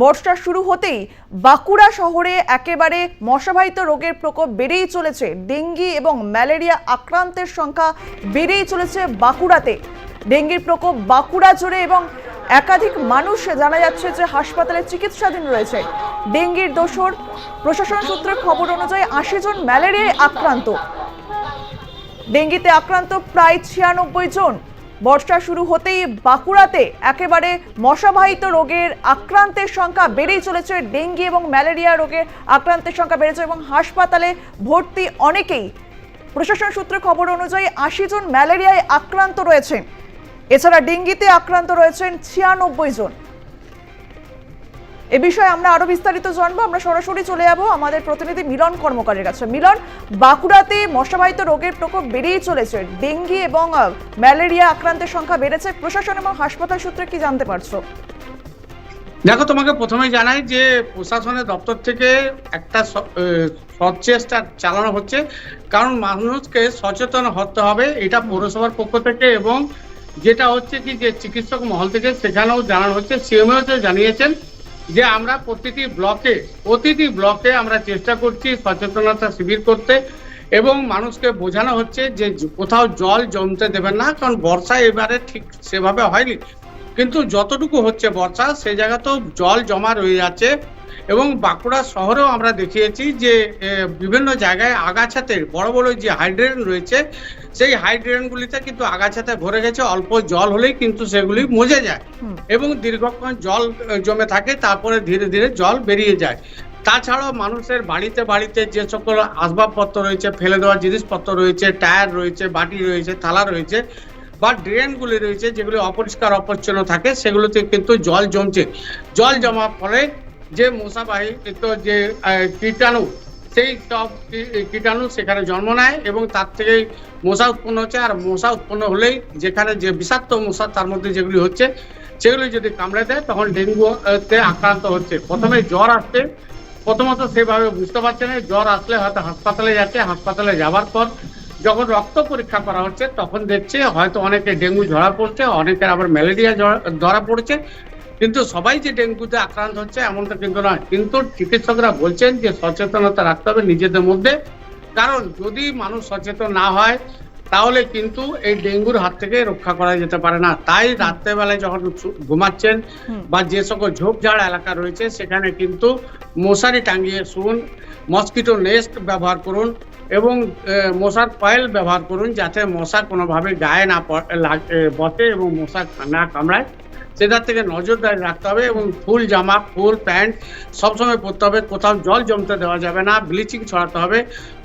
বর্ষা শুরু হতেই বাঁকুড়া শহরে একেবারে মশাবাহিত রোগের প্রকোপ বেড়েই চলেছে। ডেঙ্গি এবং ম্যালেরিয়া আক্রান্তের সংখ্যা বেড়েই চলেছে বাঁকুড়াতে। ডেঙ্গির প্রকোপ বাঁকুড়া জুড়ে এবং একাধিক মানুষ জানা যাচ্ছে যে হাসপাতালে চিকিৎসাধীন রয়েছে। ডেঙ্গির দোসর প্রশাসন সূত্রের খবর অনুযায়ী আশি জন ম্যালেরিয়ায় আক্রান্ত। ডেঙ্গিতে আক্রান্ত প্রায় ছিয়ানব্বই জন। বর্ষা শুরু হতেই বাঁকুড়াতে একেবারে মশাবাহিত রোগের আক্রান্তের সংখ্যা বেড়েই চলেছে। ডেঙ্গি এবং ম্যালেরিয়া রোগের আক্রান্তের সংখ্যা বেড়েছে এবং হাসপাতালে ভর্তি অনেকেই। প্রশাসন সূত্রে খবর অনুযায়ী আশি জন ম্যালেরিয়ায় আক্রান্ত রয়েছেন। এছাড়া ডেঙ্গিতে আক্রান্ত রয়েছেন ছিয়ানব্বই জন। এ বিষয়ে আমরা আরও বিস্তারিত জানব। আমরা সরাসরি চলে যাব আমাদের প্রতিনিধি মিলন কর্মকারের কাছে। মিলন, বাঁকুড়াতে মশাবাহিত রোগের প্রকোপ বেড়েই চলেছে। ডেঙ্গি এবং ম্যালেরিয়া আক্রান্তের সংখ্যা বেড়েছে। প্রশাসন এবং হাসপাতাল সূত্রে কি জানতে পারছ? দেখো, তোমাকে প্রথমে জানাই যে প্রশাসনের দপ্তর থেকে একটা সচেষ্টা চালানো হচ্ছে। কারণ মানুষকে সচেতন হতে হবে। এটা পৌরসভার পক্ষ থেকে এবং যেটা হচ্ছে কি যে চিকিৎসক মহল থেকে সেখানেও জানানো হচ্ছে। সিএমও জানিয়েছেন যে আমরা প্রতিটি ব্লকে প্রতিটি ব্লকে আমরা চেষ্টা করছি সচেতনতা শিবির করতে এবং মানুষকে বোঝানো হচ্ছে যে কোথাও জল জমতে দেবেন না, কারণ বর্ষা এবারে ঠিক সেভাবে হয়নি। কিন্তু যতটুকু হচ্ছে বর্ষা সেই জায়গাতেও জল জমা রয়ে যাচ্ছে। এবং বাঁকুড়া শহরেও আমরা দেখিয়েছি যে বিভিন্ন জায়গায় আগাছাতে বড় বড় যে হাইড্রেন রয়েছে সেই হাইড্রেনগুলিতে কিন্তু আগাছাতে ভরে গেছে অল্প জল হলেই কিন্তু সেগুলি মজে যায় এবং দীর্ঘক্ষণ জল জমে থাকে তারপরে ধীরে ধীরে জল বেরিয়ে যায়। তাছাড়াও মানুষের বাড়িতে বাড়িতে যে সকল আসবাবপত্র রয়েছে ফেলে দেওয়া জিনিসপত্র রয়েছে টায়ার রয়েছে বাটি রয়েছে থালা রয়েছে বা ড্রেনগুলি রয়েছে যেগুলি অপরিষ্কার অপরিচ্ছন্ন থাকে সেগুলোতে কিন্তু জল জমছে। জল জমার ফলে যে মশাবাহী তো যে কীটাণু, সেই সব কীটাণু সেখানে জন্ম নেয় এবং তার থেকেই মশা উৎপন্ন হচ্ছে। আর মশা উৎপন্ন হলেই যেখানে যে বিষাক্ত মশা তার মধ্যে যেগুলি হচ্ছে, সেগুলি যদি কামড়ে দেয়, তখন ডেঙ্গু আক্রান্ত হচ্ছে। প্রথমে জ্বর আসছে। প্রথমত সেভাবে বুঝতে পারছে না। জ্বর আসলে হয়তো হাসপাতালে যাচ্ছে। হাসপাতালে যাওয়ার পর যখন রক্ত পরীক্ষা করা হচ্ছে, তখন দেখছে হয়তো অনেকে ডেঙ্গু ধরা পড়ছে অনেকের আবার ম্যালেরিয়া ধরা পড়ছে। কিন্তু সবাই যে ডেঙ্গুতে আক্রান্ত হচ্ছে এমনটা কিন্তু নয়। কিন্তু চিকিৎসকরা বলছেন যে সচেতনতা রাখতে হবে নিজেদের মধ্যে। কারণ যদি মানুষ সচেতন না হয় তাহলে কিন্তু এই ডেঙ্গুর হাত থেকে রক্ষা করা যেতে পারে না। তাই রাত্রেবেলায় যখন ঘুমাচ্ছেন বা যে সকল ঝোপঝাড় এলাকা রয়েছে সেখানে কিন্তু মশারি টাঙিয়ে শুন মসকিটো নেস্ট ব্যবহার করুন এবং মশার কয়েল ব্যবহার করুন যাতে মশা কোনোভাবে গায়ে না বসে এবং মশা না কামড়ায়। সেটার থেকে নজরদারি রাখতে হবে এবং ফুল জামা, ফুল, প্যান্ট সবসময় পরতে হবে। কোথাও জল জমতে দেওয়া যাবে না, ব্লিচিং ছড়াতে হবে।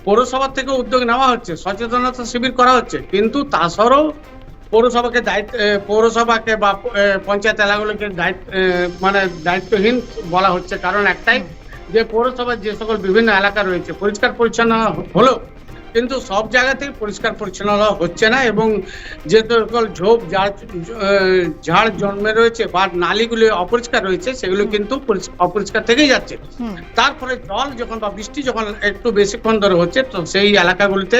পৌরসভা থেকে উদ্যোগ নেওয়া হচ্ছে, সচেতনতা শিবির করা হচ্ছে। কিন্তু তাছাড়াও পৌরসভাকে দায়িত্ব পৌরসভাকে বা পঞ্চায়েত এলাকাগুলোকে দায়িত্ব মানে দায়িত্বহীন বলা হচ্ছে। কারণ একটাই যে পৌরসভার যে সকল বিভিন্ন এলাকা রয়েছে, পরিষ্কার পরিচ্ছন্ন হলো কিন্তু সব জায়গাতেই পরিষ্কার পরিচ্ছন্ন হচ্ছে না এবং যে সকল ঝোপ ঝাড় ঝাড় জন্মে রয়েছে বা নালীগুলি অপরিষ্কার রয়েছে সেগুলো কিন্তু পরিষ্কার- অপরিষ্কার থেকেই যাচ্ছে। তারপরে জল যখন বা বৃষ্টি যখন একটু বেশিক্ষণ ধরে হচ্ছে তো সেই এলাকাগুলিতে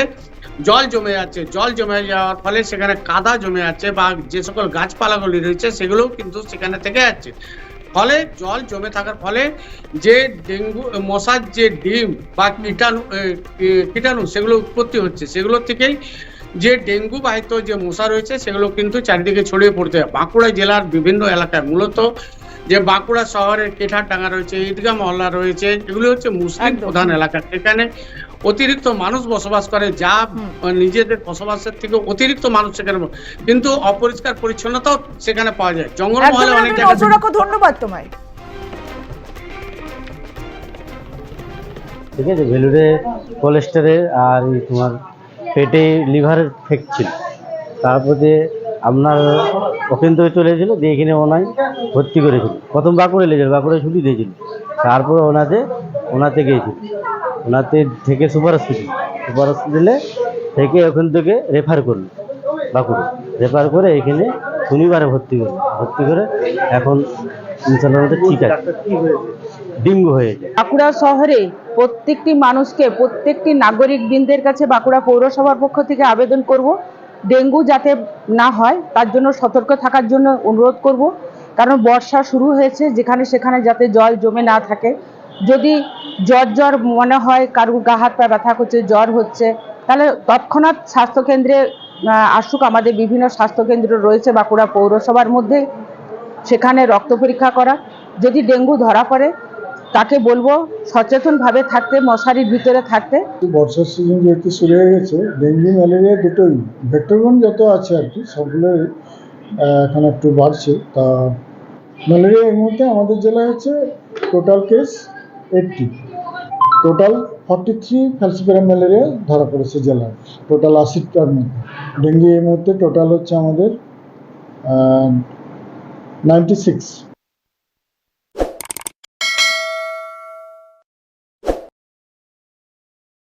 জল জমে যাচ্ছে। জল জমে যাওয়ার ফলে সেখানে কাদা জমে যাচ্ছে বা যে সকল গাছপালাগুলি রয়েছে সেগুলোও কিন্তু সেখানে থেকে যাচ্ছে। ফলে, জল জমে থাকার ফলে যে ডেঙ্গু, মশার যে ডিম বা কীটাণু কীটাণু সেগুলো উৎপত্তি হচ্ছে, সেগুলো থেকেই যে ডেঙ্গু বাহিত যে মশা রয়েছে, সেগুলো কিন্তু চারিদিকে ছড়িয়ে পড়তে বাঁকুড়া জেলার বিভিন্ন এলাকায় মূলত যে বাঁকুড়া শহরের কেঠারডাঙ্গা রয়েছে ঈদগাহ মহল্লা রয়েছে এগুলো হচ্ছে মুসলিম প্রধান এলাকা। সেখানে অতিরিক্ত মানুষ বসবাস করে যা নিজেদের বসবাসের থেকে অতিরিক্ত মানুষ সেখানে কিন্তু অপরিষ্কার পরিচ্ছন্নতাও সেখানে পাওয়া যায়। জঙ্গলমহলে একদম অনেক জায়গায় ধন্যবাদ তোমায়। ঠিক আছে ভেলুরে কোলেস্টারে আর তোমার পেটে লিভারের ফেক ছিল তারপরে আপনার ওখান থেকে চলে এসেছিল, দিয়ে এখানে ওনায় ভর্তি করেছিল। প্রথম বাঁকুড়ে লেগেছিল বাঁকুড়ে ছুটি দিয়েছিল। তারপরে ওনাতে ওনাতে গিয়েছিল। ওনাতে থেকে সুপার হসপিটাল সুপার হসপিটালে থেকে ওখান থেকে রেফার করল বাঁকুড়ে রেফার করে এখানে শনিবারে ভর্তি করল। ভর্তি করে এখন ইনশাল্লাহ ঠিক আছে। ডেঙ্গু হয়েছে বাঁকুড়া শহরে প্রত্যেকটি মানুষকে, প্রত্যেকটি নাগরিক বৃন্দের কাছে বাঁকুড়া পৌরসভার পক্ষ থেকে আবেদন করব। ডেঙ্গু যাতে না হয়, তার জন্য সতর্ক থাকার জন্য অনুরোধ করব। কারণ বর্ষা শুরু হয়েছে, যেখানে সেখানে যাতে জল জমে না থাকে। যদি জ্বর জ্বর মনে হয়, কারুর গা হাত পা ব্যথা করছে, জ্বর হচ্ছে, তাহলে তৎক্ষণাৎ স্বাস্থ্যকেন্দ্রে আসুক। আমাদের বিভিন্ন স্বাস্থ্যকেন্দ্র রয়েছে বাঁকুড়া পৌরসভার মধ্যে। সেখানে রক্ত পরীক্ষা করা। যদি ডেঙ্গু ধরা পড়ে তাকে বলব, সচেতনভাবে থাকতে, মশারির ভিতরে থাকতে। বর্ষার সিজন যেহেতু শুরু হয়ে গেছে ডেঙ্গি ম্যালেরিয়া দুটোই ভেক্টরবন যত আছে আর কি, সবগুলোই এখন একটু বাড়ছে। তা ম্যালেরিয়া এই মুহূর্তে আমাদের জেলায় হচ্ছে total case eighty total forty three falciparum malaria ধরা পড়েছে জেলায়। টোটাল আশিটার মধ্যে। ডেঙ্গি এই মুহূর্তে টোটাল হচ্ছে আমাদের নাইনটি সিক্স